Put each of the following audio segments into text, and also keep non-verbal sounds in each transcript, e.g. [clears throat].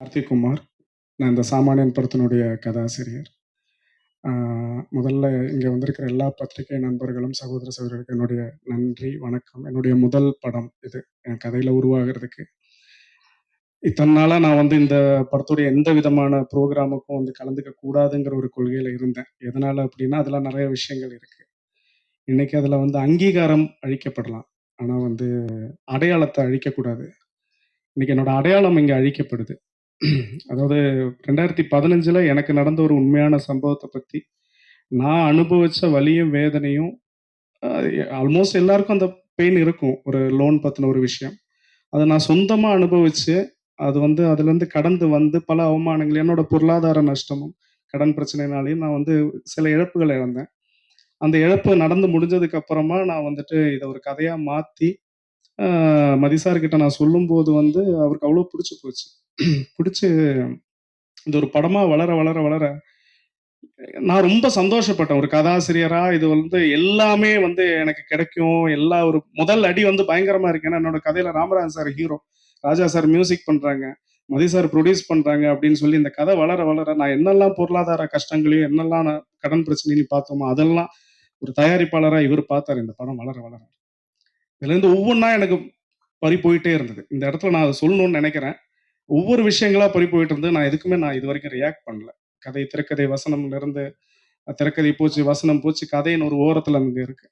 கார்த்திக்குமார் நான் இந்த சாமானியன் படத்தினுடைய கதாசிரியர். முதல்ல இங்கே வந்திருக்கிற எல்லா பத்திரிகை நண்பர்களும் சகோதர சகோதரர்களுக்கு என்னுடைய நன்றி வணக்கம். என்னுடைய முதல் படம் இது. என் கதையில் உருவாகிறதுக்கு. இத்தனை நாளாக நான் வந்து இந்த படத்துடைய எந்த விதமான ப்ரோக்ராமுக்கும் வந்து கலந்துக்க கூடாதுங்கிற ஒரு கொள்கையில் இருந்தேன். எதனால் அப்படின்னா அதெல்லாம் நிறைய விஷயங்கள் இருக்குது இன்றைக்கி அதில் வந்து அங்கீகாரம் அழிக்கப்படலாம். ஆனால் வந்து அடையாளத்தை அழிக்கக்கூடாது. இன்னைக்கு என்னோட அடையாளம் இங்கே அழிக்கப்படுது. அதாவது ரெண்டாயிரத்தி பதினஞ்சில் எனக்கு நடந்த ஒரு உண்மையான சம்பவத்தை பற்றி நான் அனுபவித்த வலியும் வேதனையும் ஆல்மோஸ்ட் எல்லாருக்கும் அந்த பெயின் இருக்கும். ஒரு லோன் பற்றின ஒரு விஷயம். அதை நான் சொந்தமாக அனுபவித்து அது வந்து அதுலேருந்து கடந்து வந்து பல அவமானங்கள் என்னோட பொருளாதார நஷ்டமும் கடன் பிரச்சனைனாலையும் நான் வந்து சில இழப்புகளை இழந்தேன். அந்த இழப்பு நடந்து முடிஞ்சதுக்கு அப்புறமா நான் வந்துட்டு இதை ஒரு கதையாக மாற்றி மதிசார்கிட்ட நான் சொல்லும்போது வந்து அவருக்கு அவ்வளோ பிடிச்சி போச்சு. பிடிச்சி இது ஒரு படமா வளர வளர வளர நான் ரொம்ப சந்தோஷப்பட்டேன். ஒரு கதாசிரியரா இது வந்து எல்லாமே வந்து எனக்கு கிடைக்கும். எல்லா ஒரு முதல் அடி வந்து பயங்கரமா இருக்கு. ஏன்னா என்னோட கதையில Ramarajan sir hero Raja sir music பண்றாங்க. மதி சார் ப்ரொடியூஸ் பண்றாங்க அப்படின்னு சொல்லி இந்த கதை வளர வளர நான் என்னெல்லாம் பொருளாதார கஷ்டங்களையும் என்னெல்லாம் நான் கடன் பிரச்சனையும் பார்த்தோமோ அதெல்லாம் ஒரு தயாரிப்பாளராக இவர் பார்த்தார். இந்த படம் வளர வளர. இதுல இருந்து ஒவ்வொன்றா எனக்கு பறி போயிட்டே இருந்தது. இந்த இடத்துல நான் அதை சொல்லணும்னு நினைக்கிறேன். ஒவ்வொரு விஷயங்களா பறி போயிட்டு இருந்து நான் எதுக்குமே நான் இது வரைக்கும் ரியாக்ட் பண்ணல. கதை திரைக்கதை வசனம்ல இருந்து திரைக்கதை போச்சு வசனம் போச்சு கதையின் ஒரு ஓரத்துல இருந்து இருக்கு.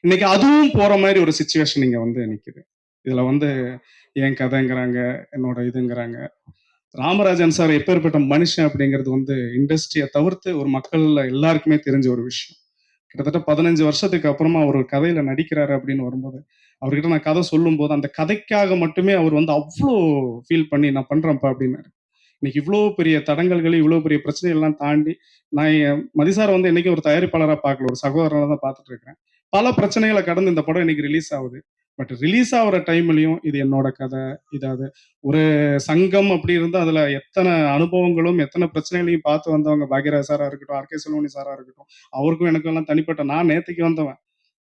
இன்னைக்கு அதுவும் போற மாதிரி ஒரு சுச்சுவேஷன் இங்க வந்து நிக்குது. இதுல வந்து என் கதைங்கிறாங்க என்னோட இதுங்கிறாங்க. ராமராஜன் சார் எப்பேற்பட்ட மனுஷன் அப்படிங்கிறது வந்து இண்டஸ்ட்ரியை தவிர்த்து ஒரு மக்கள்ல எல்லாருக்குமே தெரிஞ்ச ஒரு விஷயம். கிட்டத்தட்ட பதினஞ்சு வருஷத்துக்கு அப்புறமா அவர் ஒரு கதையில நடிக்கிறாரு அப்படின்னு வரும்போது அவர்கிட்ட நான் கதை சொல்லும்போது அந்த கதைக்காக மட்டுமே அவர் வந்து அவ்வளோ ஃபீல் பண்ணி நான் பண்ணுறேன்ப்பா அப்படின்னாரு. இன்னைக்கு இவ்வளோ பெரிய தடங்கல்கள் இவ்வளோ பெரிய பிரச்சனைகள்லாம் தாண்டி நான் என் மதிசாரை வந்து என்னைக்கு ஒரு தயாரிப்பாளராக பார்க்கல ஒரு சகோதரனாக தான் பார்த்துட்டு இருக்கிறேன். பல பிரச்சனைகளை கடந்து இந்த படம் இன்னைக்கு ரிலீஸ் ஆகுது. பட் ரிலீஸ் ஆகிற டைம்லையும் இது என்னோட கதை. இதாவது ஒரு சங்கம் அப்படி இருந்தால் அதில் எத்தனை அனுபவங்களும் எத்தனை பிரச்சனைகளையும் பார்த்து வந்தவங்க பாக்யராஜ் சாராக இருக்கட்டும் ஆர்கே செல்வனி சாராக இருக்கட்டும் அவருக்கும் எனக்கும் எல்லாம் தனிப்பட்ட நான் நேற்றுக்கு வந்தவன்.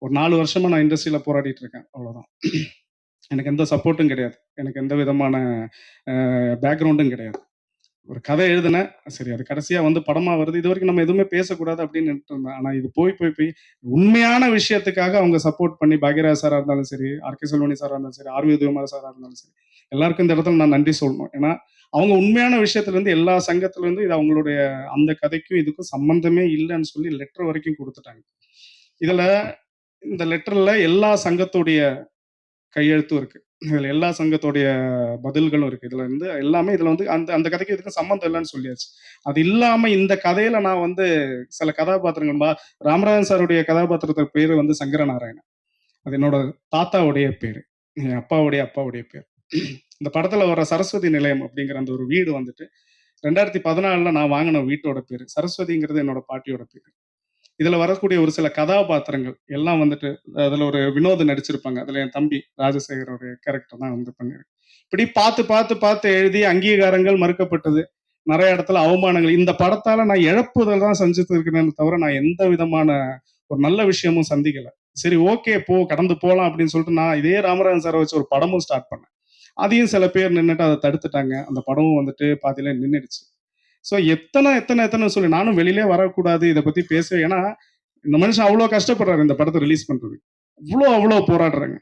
ஒரு நாலு வருஷமா நான் இண்டஸ்ட்ரியில் போராடிட்டு இருக்கேன் அவ்வளோதான் எனக்கு எந்த சப்போர்ட்டும் கிடையாது. எனக்கு எந்த விதமான பேக்ரவுண்டும் கிடையாது. ஒரு கதை எழுதினேன். சரி அது கடைசியாக வந்து படமாக வருது. இது வரைக்கும் நம்ம எதுவுமே பேசக்கூடாது அப்படின்னு இருந்தேன். ஆனால் இது போய் போய் போய் உண்மையான விஷயத்துக்காக அவங்க சப்போர்ட் பண்ணி பாக்யராஜ் சாராக இருந்தாலும் சரி ஆர்கே செல்வனி சாராக இருந்தாலும் சரி ஆர்வி உதயகுமார் சாராக இருந்தாலும் சரி எல்லாருக்கும் இந்த இடத்துல நான் நன்றி சொல்லணும். ஏன்னா அவங்க உண்மையான விஷயத்துலேருந்து எல்லா சங்கத்துலேருந்து இது அவங்களுடைய அந்த கதைக்கும் இதுக்கும் சம்மந்தமே இல்லைன்னு சொல்லி லெட்டர் வரைக்கும் கொடுத்துட்டாங்க. இதில் இந்த லெட்டர்ல எல்லா சங்கத்துடைய கையெழுத்தும் இருக்கு. இதுல எல்லா சங்கத்துடைய பதில்களும் இருக்கு. இதுல இருந்து எல்லாமே இதுல வந்து அந்த அந்த கதைக்கு இதுக்கு சம்மந்தம் இல்லைன்னு சொல்லியாச்சு. அது இல்லாம இந்த கதையில நான் வந்து சில கதாபாத்திரங்கள் ராமராஜன் சாருடைய கதாபாத்திரத்துக்கு பேரு வந்து சங்கர நாராயணன் அது என்னோட தாத்தாவுடைய பேரு. என் அப்பாவுடைய அப்பாவுடைய பேர். இந்த படத்துல வர சரஸ்வதி நிலையம் அப்படிங்கிற அந்த ஒரு வீடு வந்துட்டு ரெண்டாயிரத்தி பதினாலுல நான் வாங்கின வீட்டோட பேரு. சரஸ்வதிங்கிறது என்னோட பாட்டியோட பேரு. இதுல வரக்கூடிய ஒரு சில கதாபாத்திரங்கள் எல்லாம் வந்துட்டு அதுல ஒரு வினோதம் நடிச்சிருப்பாங்க. அதுல என் தம்பி ராஜசேகரோட கேரக்டர் தான் வந்து பண்ணிருக்கேன் இப்படி பார்த்து பார்த்து பார்த்து எழுதி அங்கீகாரங்கள் மறுக்கப்பட்டது. நிறைய இடத்துல அவமானங்கள். இந்த படத்தால நான் இழப்புதல் தான் செஞ்சுட்டு இருக்கிறேன்னு தவிர நான் எந்த விதமான ஒரு நல்ல விஷயமும் சந்திக்கல. சரி ஓகே போ கடந்து போகலாம் அப்படின்னு சொல்லிட்டு நான் இதே ராமராஜன் சாரை வச்சு ஒரு படமும் ஸ்டார்ட் பண்ணேன். அதையும் சில பேர் நின்றுட்டு அதை தடுத்துட்டாங்க. அந்த படமும் வந்துட்டு பாதியில நின்றுடுச்சு ஸோ எத்தனை எத்தனை எத்தனை சொல்லி. நானும் வெளியிலே வரக்கூடாது இதை பத்தி பேச ஏன்னா இந்த மனுஷன் அவ்வளோ கஷ்டப்படுறாரு இந்த படத்தை ரிலீஸ் பண்றது அவ்வளோ அவ்வளோ போராடுறாங்க.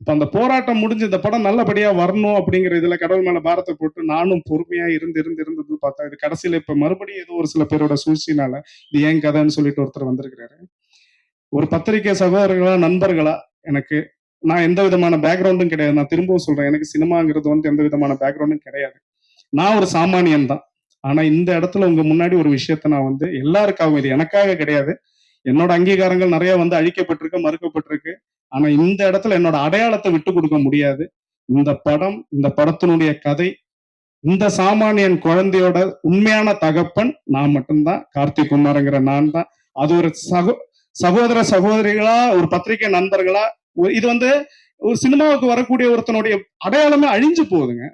இப்போ அந்த போராட்டம் முடிஞ்சு இந்த படம் நல்லபடியா வரணும் அப்படிங்கிற இதில் கடவுள் மேல பாரத்தை போட்டு நானும் பொறுமையா இருந்து இருந்து இருந்தது பார்த்தா இது கடைசியில் இப்போ மறுபடியும் ஏதோ ஒரு சில பேரோட சூழ்ச்சினால இது ஏன் கதைன்னு சொல்லிட்டு ஒருத்தர் வந்திருக்கிறாரு. ஒரு பத்திரிகை சகோதரர்களா நண்பர்களா எனக்கு நான் எந்த விதமான பேக்ரவுண்டும் கிடையாது. நான் திரும்பவும் சொல்றேன் எனக்கு சினிமாங்கிறது வந்து எந்த விதமான பேக்ரவுண்டும் கிடையாது. நான் ஒரு சாமானியன் தான். ஆனா இந்த இடத்துல உங்க முன்னாடி ஒரு விஷயத்த நான் வந்து எல்லாருக்காகவும் இது எனக்காக கிடையாது. என்னோட அங்கீகாரங்கள் நிறைய வந்து அழிக்கப்பட்டிருக்கு மறுக்கப்பட்டிருக்கு. ஆனா இந்த இடத்துல என்னோட அடையாளத்தை விட்டு கொடுக்க முடியாது. இந்த படம் இந்த படத்தினுடைய கதை இந்த சாமானியன் குழந்தையோட உண்மையான தகப்பன் நான் மட்டும்தான். கார்த்திக் குமாருங்கிற நான் தான். அது ஒரு சகோ சகோதர சகோதரிகளா ஒரு பத்திரிகை நண்பர்களா இது வந்து ஒரு சினிமாவுக்கு வரக்கூடிய ஒருத்தனுடைய அடையாளமே அழிஞ்சு போகுதுங்க.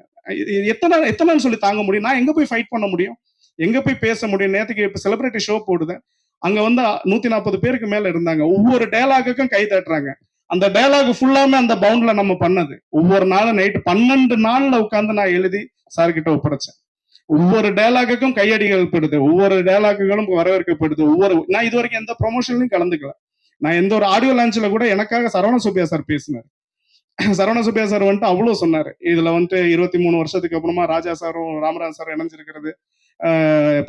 எத்தனை எத்தனை சொல்லி தாங்க முடியும்? நான் எங்க போய் ஃபைட் பண்ண முடியும்? எங்க போய் பேச முடியும்? நேற்றுக்கு இப்போ செலிபிரிட்டி ஷோ போடுது அங்க வந்து நூத்தி நாற்பது பேருக்கு மேல இருந்தாங்க. ஒவ்வொரு டயலாகுக்கும் கை தட்டுறாங்க. அந்த டயலாக் ஃபுல்லாமே அந்த பவுண்ட்ல நம்ம பண்ணது. ஒவ்வொரு நாளும் நைட்டு பன்னெண்டு நாள்ல உட்காந்து நான் எழுதி சார் கிட்ட ஒப்படைச்சேன். ஒவ்வொரு டயலாக்குக்கும் கையடிகள் படுது. ஒவ்வொரு டயலாக்குகளும் வரவேற்கப்படுது. ஒவ்வொரு நான் இது வரைக்கும் எந்த ப்ரொமோஷன்லையும் கலந்துக்கல. நான் எந்த ஒரு ஆடியோ லான்ச்ல கூட எனக்காக சரவண சுப்பியா சார் பேசினார். [clears throat] சரவண சுப்பியா சார் வந்துட்டு அவ்வளவு சொன்னாரு. இதுல வந்துட்டு இருபத்தி மூணு வருஷத்துக்கு அப்புறமா ராஜா சாரும் ராமராஜ் சாரும் இணைஞ்சிருக்கிறது.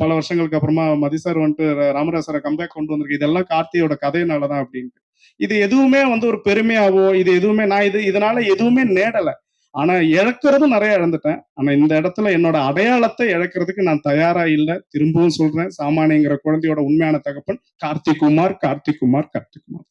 பல வருஷங்களுக்கு அப்புறமா மதி சார் வந்துட்டு ராமராஜ் சாரை கம்பேக் கொண்டு வந்திருக்கு. இதெல்லாம் கார்த்தியோட கதையினாலதான் அப்படின்ட்டு. இது எதுவுமே வந்து ஒரு பெருமையாவோ இது எதுவுமே நான் இது இதனால எதுவுமே நேடல ஆனா இழக்கிறதும் நிறைய இழந்துட்டேன். ஆனா இந்த இடத்துல என்னோட அடையாளத்தை இழக்கிறதுக்கு நான் தயாரா இல்ல. திரும்பவும் சொல்றேன். சாமானியங்கிற குழந்தையோட உண்மையான தகப்பன் கார்த்திக் குமார் கார்த்திக் குமார் கார்த்திக் குமார்.